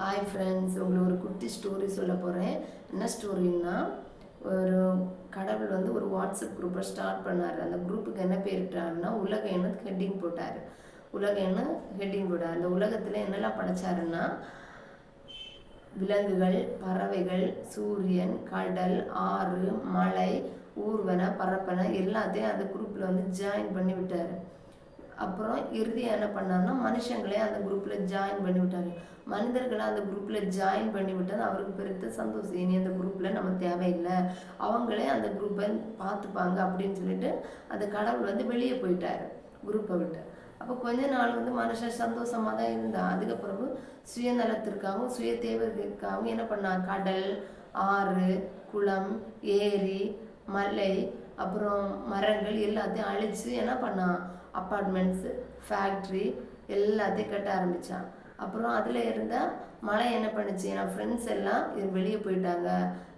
Hi friends உங்களுக்கு ஒரு குட்டி ஸ்டோரி சொல்ல போகிறேன் என்ன ஸ்டோரின்னா ஒரு கடவுள் வந்து ஒரு வாட்ஸ்அப் குரூப்பை ஸ்டார்ட் பண்ணார். அந்த குரூப்புக்கு என்ன பேரிட்டாருன்னா உலக எண்ணு ஹெட்டிங் போட்டார். உலக எண்ணு ஹெட்டிங் போட்டார். அந்த உலகத்தில் என்னெல்லாம் படைச்சாருன்னா விலங்குகள் பறவைகள் சூரியன் கடல் ஆறு மலை ஊர்வன பரப்பன எல்லாத்தையும் அந்த குரூப்பில் வந்து ஜாயின் பண்ணி விட்டார் அப்புறம் இறுதியாக என்ன பண்ணாருன்னா மனுஷங்களே அந்த குரூப்பில் ஜாயின் பண்ணி விட்டாரு மனிதர்களை அந்த குரூப்பில் ஜாயின் பண்ணி விட்டது அவருக்கு பெருத்த சந்தோஷம். இனி அந்த குரூப்பில் நம்ம தேவையில்லை. அவங்களே அந்த குரூப்பை பார்த்துப்பாங்க அப்படின்னு சொல்லிட்டு அந்த கடவுள் வந்து வெளியே போயிட்டார் குரூப்பை விட்டு. அப்போ கொஞ்ச நாள் வந்து மனுஷன் சந்தோஷமாக தான் இருந்தான். அதுக்கப்புறம் சுயநலத்திற்காகவும் சுய தேவைக்காகவும் என்ன பண்ணான்? கடல் ஆறு குளம் ஏரி மலை அப்புறம் மரங்கள் எல்லாத்தையும் அழித்து என்ன பண்ணான்? அப்பார்ட்மெண்ட்ஸு ஃபேக்ட்ரி எல்லாத்தையும் கட்ட ஆரம்பித்தான் அப்புறம் அதில் இருந்தால் மழை என்ன பண்ணுச்சு? என் ஃப்ரெண்ட்ஸ் எல்லாம் இது வெளியே போயிட்டாங்க.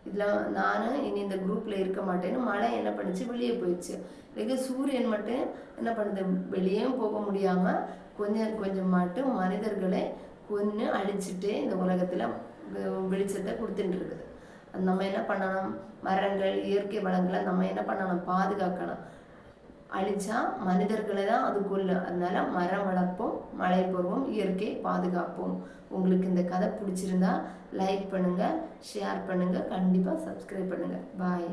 இதில் நான் இனி இந்த குரூப்பில் இருக்க மாட்டேன்னு மழை என்ன பண்ணுச்சு? வெளியே போயிடுச்சு. இதுக்கு சூரியன் மட்டும் என்ன பண்ணுது? வெளியேயும் போக முடியாமல் கொஞ்சம் கொஞ்சம் மட்டும் மனிதர்களை கொன்று அழிச்சிட்டு இந்த உலகத்தில் வெளிச்சத்தை கொடுத்துட்டு இருக்குது. நம்ம என்ன பண்ணணும்? மரங்கள் இயற்கை வளங்களை நம்ம என்ன பண்ணணும்? பாதுகாக்கணும். அழிச்சா மனிதர்களை தான் அது கொள்ளு அதனால மரம் வளர்ப்போம் மழை பெறுவோம் இயற்கையை பாதுகாப்போம். உங்களுக்கு இந்த கதை பிடிச்சிருந்தா லைக் பண்ணுங்க ஷேர் பண்ணுங்க கண்டிப்பாக சப்ஸ்கிரைப் பண்ணுங்க. பாய்